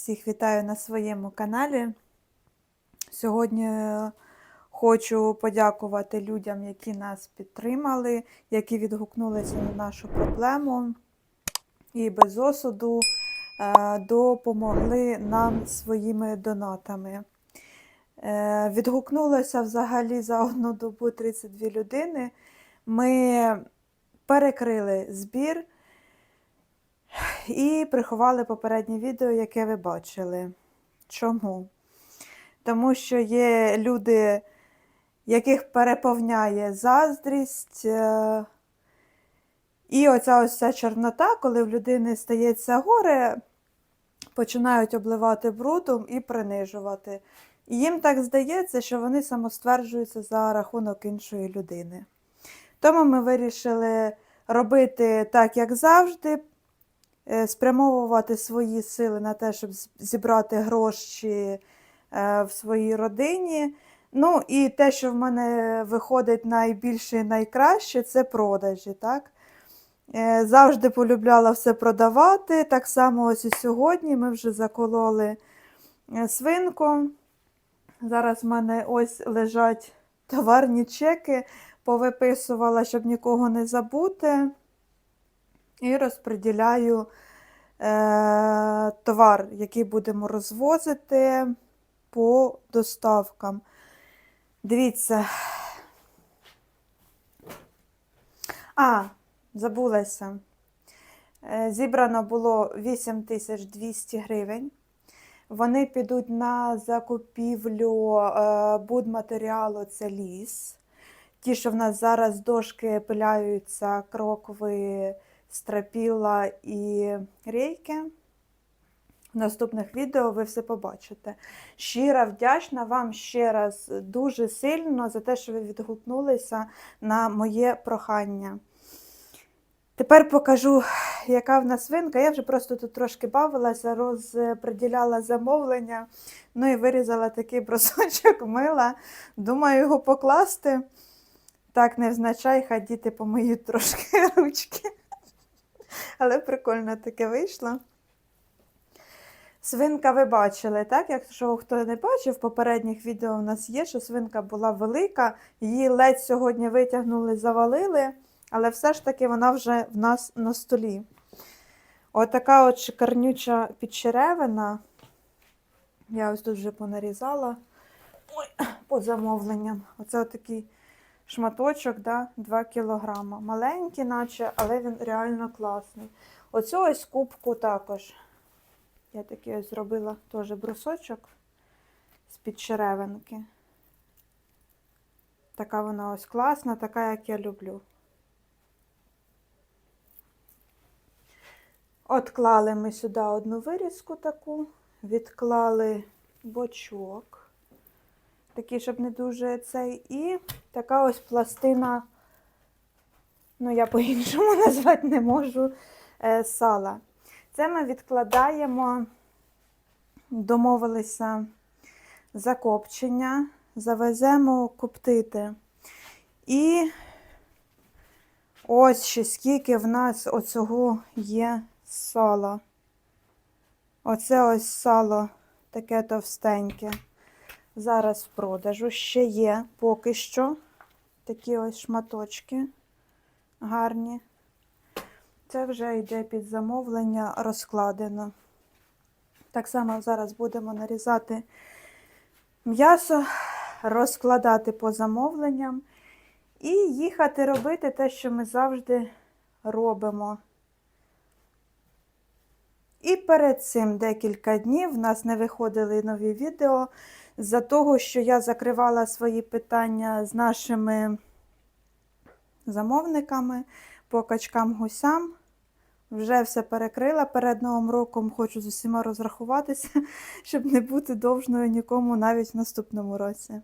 Всіх вітаю на своєму каналі. Сьогодні е, хочу подякувати людям, які нас підтримали, які відгукнулися на нашу проблему і без осуду е, допомогли нам своїми донатами. Е, Відгукнулося взагалі за одну добу 32 людини. Ми перекрили збір і приховали попереднє відео, яке ви бачили. Чому? Тому що є люди, яких переповняє заздрість. е, І оця ось ця чорнота, коли в людини стається горе, починають обливати брудом і принижувати. І їм так здається, що вони самостверджуються за рахунок іншої людини. Тому ми вирішили робити так, як завжди, спрямовувати свої сили на те, щоб зібрати гроші е, в своїй родині. Ну і те, що в мене виходить найбільше і найкраще, це продажі. Так? Е, Завжди полюбляла все продавати. Так само ось і сьогодні ми вже закололи е, свинку. Зараз в мене ось лежать товарні чеки, повиписувала, щоб нікого не забути. І розподіляю е, товар, який будемо розвозити по доставкам. Дивіться. А, забулася. Е, Зібрано було 8200 гривень. Вони підуть на закупівлю е, будматеріалу, це ліс. Ті, що в нас зараз дошки пиляються, крокви, страпіла і рейки. В наступних відео ви все побачите. Щира вдячна вам ще раз дуже сильно за те, що ви відгукнулися на моє прохання. Тепер покажу, яка в нас свинка. Я вже просто тут трошки бавилася, розподіляла замовлення, ну і вирізала такий брусочок мила. Думаю, його покласти. Так, невзначай, хай діти помиють трошки ручки. Але прикольно таке вийшло. Свинка ви бачили, так? Якщо хто не бачив, в попередніх відео у нас є, що свинка була велика, її ледь сьогодні витягнули, завалили, але все ж таки вона вже в нас на столі. Отака от шикарнюча підчеревина. Я ось тут вже понарізала Ой, по замовленням. Оце отакий шматочок, да, 2 кілограма. Маленький, наче, але він реально класний. Оцю ось кубку також. Я такий ось зробила теж брусочок з-під черевинки. Така вона ось класна, така, як я люблю. Отклали ми сюди одну вирізку таку, відклали бочок, такий, щоб не дуже цей, і така ось пластина, ну я по-іншому назвати не можу, е, сала. Це ми відкладаємо, домовилися закопчення, завеземо коптити. І ось ще скільки в нас оцього є сала. Оце ось сало таке товстеньке. Зараз в продажу. Ще є поки що такі ось шматочки гарні. Це вже йде під замовлення розкладено. Так само зараз будемо нарізати м'ясо, розкладати по замовленням і їхати робити те, що ми завжди робимо. І перед цим декілька днів в нас не виходили нові відео з-за того, що я закривала свої питання з нашими замовниками по качкам гусям. Вже все перекрила. Перед Новим роком хочу з усіма розрахуватися, щоб не бути довжною нікому навіть в наступному році.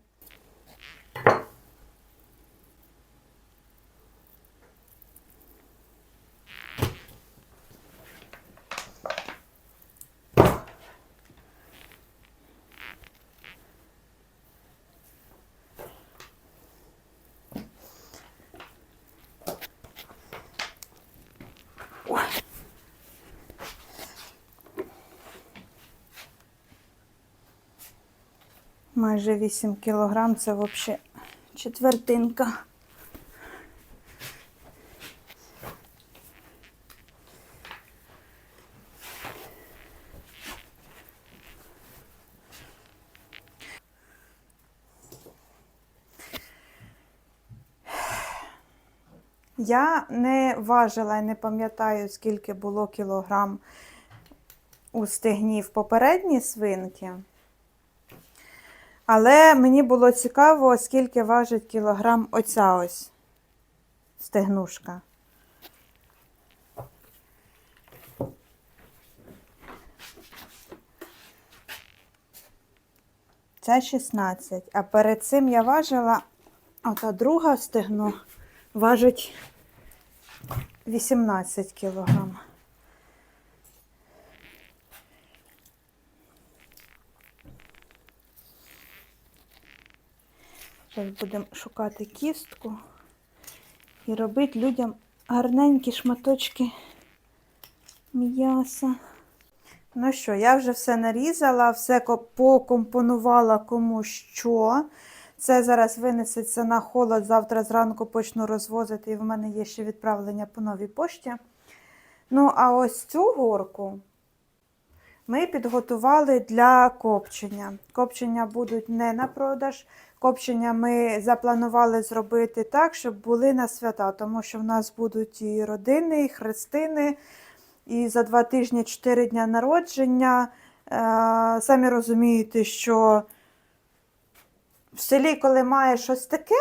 Майже 8 кілограм це взагалі четвертинка. Я не важила і не пам'ятаю, скільки було кілограм у стегні в попередній свинки. Але мені було цікаво, скільки важить кілограм оця ось стегнушка. Це 16. А перед цим я важила, ота друга стегно важить 18 кілограм. Зараз будемо шукати кістку і робити людям гарненькі шматочки м'яса. Ну що, я вже все нарізала, все покомпонувала кому що. Це зараз винесеться на холод, завтра зранку почну розвозити, і в мене є ще відправлення по новій пошті. Ну, а ось цю горку ми підготували для копчення. Копчення будуть не на продаж. Копчення ми запланували зробити так, щоб були на свята, тому що в нас будуть і родини, і хрестини, і за два тижні чотири дня народження. Е, Самі розумієте, що в селі, коли маєш щось таке,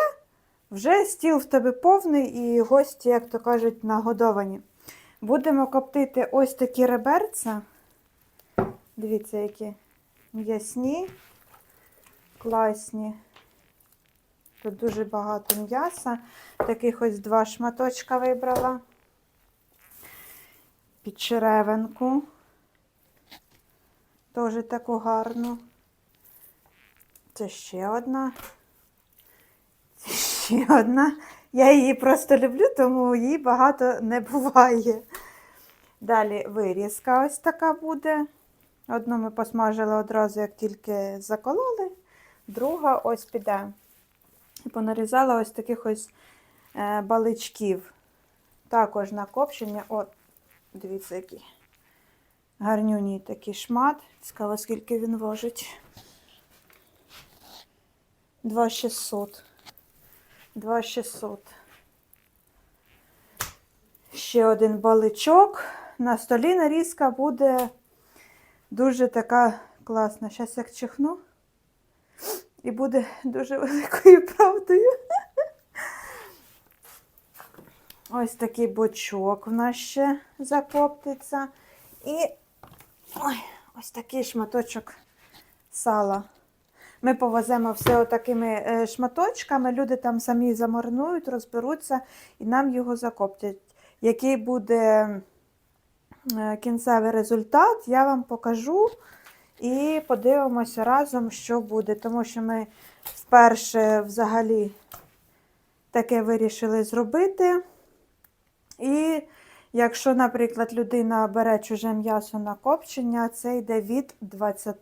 вже стіл в тебе повний і гості, як то кажуть, нагодовані. Будемо коптити ось такі реберця. Дивіться, які м'ясні, класні. Тут дуже багато м'яса. Таких ось два шматочка вибрала. Під черевинку. Теж таку гарну. Це ще одна. Це ще одна. Я її просто люблю, тому її багато не буває. Далі вирізка ось така буде. Одну ми посмажили одразу, як тільки закололи, друга ось піде. І понарізала ось таких ось е, баличків. Також на копчення. От, дивіться, який гарнюній такий шмат. Цікаво, скільки він важить. 2600. 2600. Ще один баличок. На столі нарізка буде дуже така класна. Зараз як чихну. І буде дуже великою правдою. Ось такий бочок в нас ще закоптиться. І ой, ось такий шматочок сала. Ми повеземо все отакими е, шматочками, люди там самі замаринують, розберуться і нам його закоптять. Який буде кінцевий результат, я вам покажу і подивимося разом, що буде. Тому що ми вперше взагалі таке вирішили зробити. І якщо, наприклад, людина бере чуже м'ясо на копчення, це йде від 20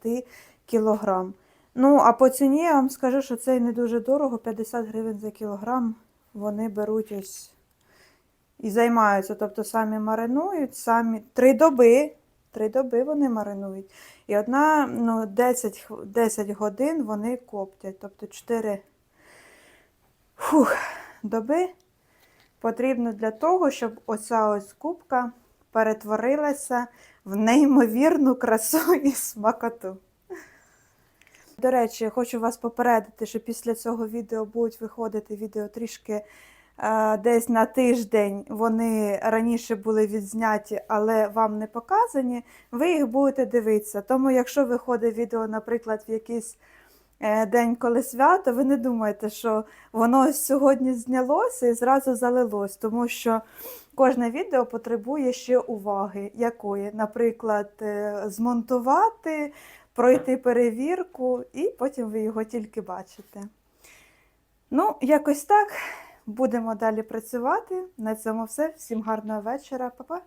кілограм. Ну, а по ціні я вам скажу, що це не дуже дорого, 50 гривень за кілограм вони беруть ось і займаються. Тобто самі маринують, самі три доби. Три доби вони маринують. І одна, ну, 10, 10 годин вони коптять. Тобто 4 фух, доби потрібно для того, щоб оця ось кубка перетворилася в неймовірну красу і смакоту. До речі, хочу вас попередити, що після цього відео будуть виходити відео трішки десь на тиждень. Вони раніше були відзняті, але вам не показані. Ви їх будете дивитися. Тому, якщо виходить відео, наприклад, в якийсь е, день, коли свято, ви не думайте, що воно сьогодні знялося і зразу залилось, тому що кожне відео потребує ще уваги, якої, наприклад, е, змонтувати пройти перевірку, і потім ви його тільки бачите. Ну, якось так. Будемо далі працювати. На цьому все. Всім гарного вечора, Па-па!